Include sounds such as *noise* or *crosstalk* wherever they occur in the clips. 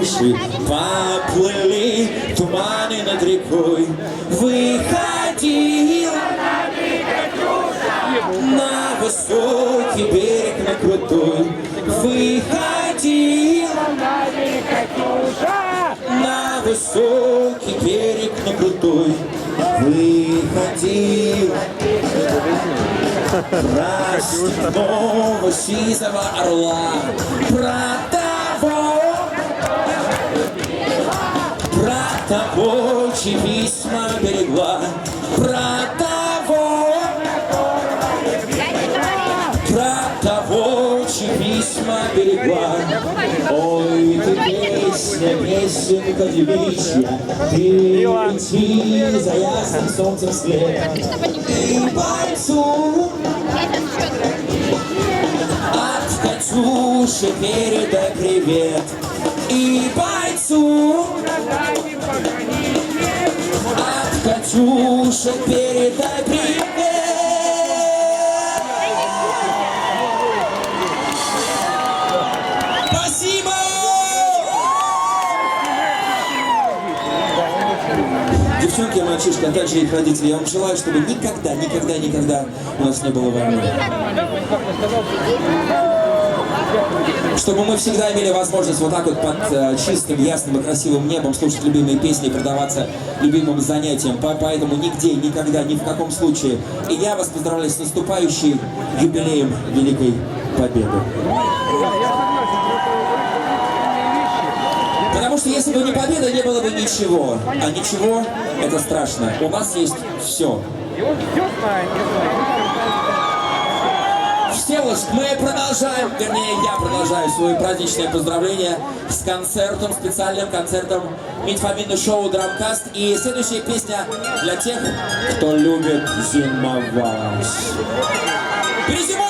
души Поплыли туманы над рекой. Выходил на высокий берег, на крутой. Выходил на высокий берег, на крутой. Выходил *laughs* про степного сизого орла. Про чьи письма берегла Про того Про того, чьи письма берегла Ой, ты песня, песенка девичья Ты лети за ясным солнцем свет И бойцу от Катюши передай привет И бойцу от Катюши передай привет Спасибо! Девчонки и мальчишки, а также их родители, я вам желаю, чтобы никогда, никогда, никогда у нас не было войны. Чтобы мы всегда имели возможность вот так вот под э, чистым, ясным и красивым небом слушать любимые песни и предаваться любимым занятиям. По- Поэтому нигде, никогда, ни в каком случае. И я вас поздравляю с наступающим юбилеем Великой Победы. Потому что если бы не победа, не было бы ничего. А ничего – это страшно. У нас есть все. Всеволод, мы продолжаем, вернее, я продолжаю свои праздничные поздравления с концертом, специальным концертом Митфаминный шоу Драмкаст. И следующая песня для тех, кто любит зимовать. Перезимуем!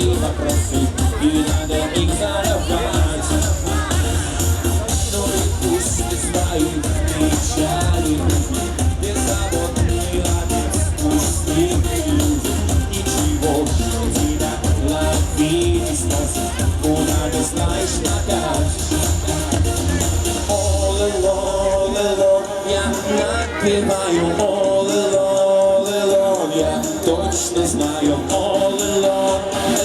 Твои вопросы И надо их задавать Ну и пусть без твоих печалей Беззаботный отец, пусть не люди Ничего, что тебя ловить не сносит Куда не знаешь накать All alone, alone, я напеваю All alone, alone, я точно знаю All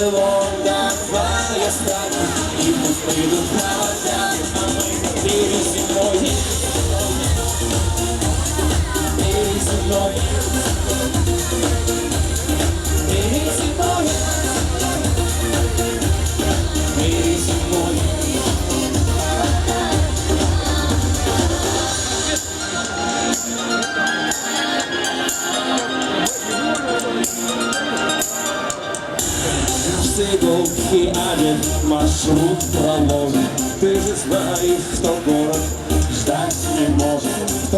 alone, давай оставим И пусть придут провода, один маршрут проложен Ты же знаешь, что город ждать не может